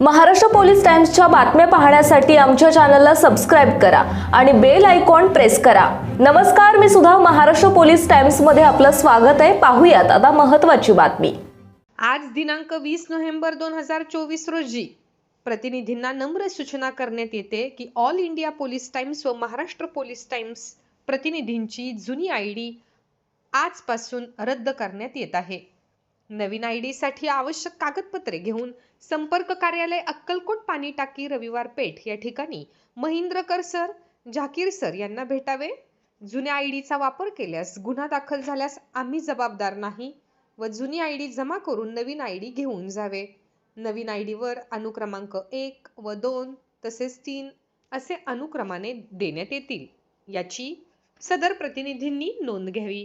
Maharashtra police टाइम्सच्या बातम्या पाहण्यासाठी आमच्या चॅनलला सबस्क्राईब करा आणि बेल आयकॉन प्रेस करा. नमस्कार मी सुद्धा महाराष्ट्र पोलीस टाइम्समध्ये आपलं स्वागत आहे. पाहूयात आता महत्त्वाची बातमी. आज दिनांक वीस नोव्हेंबर दोन हजार चोवीस रोजी प्रतिनिधींना नम्र सूचना करण्यात येते की ऑल इंडिया पोलीस टाइम्स व महाराष्ट्र पोलीस टाइम्स प्रतिनिधींची जुनी आय डी आजपासून रद्द करण्यात येत आहे. नवीन आय डीसाठी आवश्यक कागदपत्रे घेऊन संपर्क कार्यालय अक्कलकोट पाणी टाकी रविवार पेठ या ठिकाणी महेंद्रकर सर झाकीर सर यांना भेटावे. जुन्या आय डीचा वापर केल्यास गुन्हा दाखल झाल्यास आम्ही जबाबदार नाही व जुनी आय डी जमा करून नवीन आय डी घेऊन जावे. नवीन आय डीवर अनुक्रमांक एक व दोन तसेच तीन असे अनुक्रमाने देण्यात येतील. याची सदर प्रतिनिधींनी नोंद घ्यावी.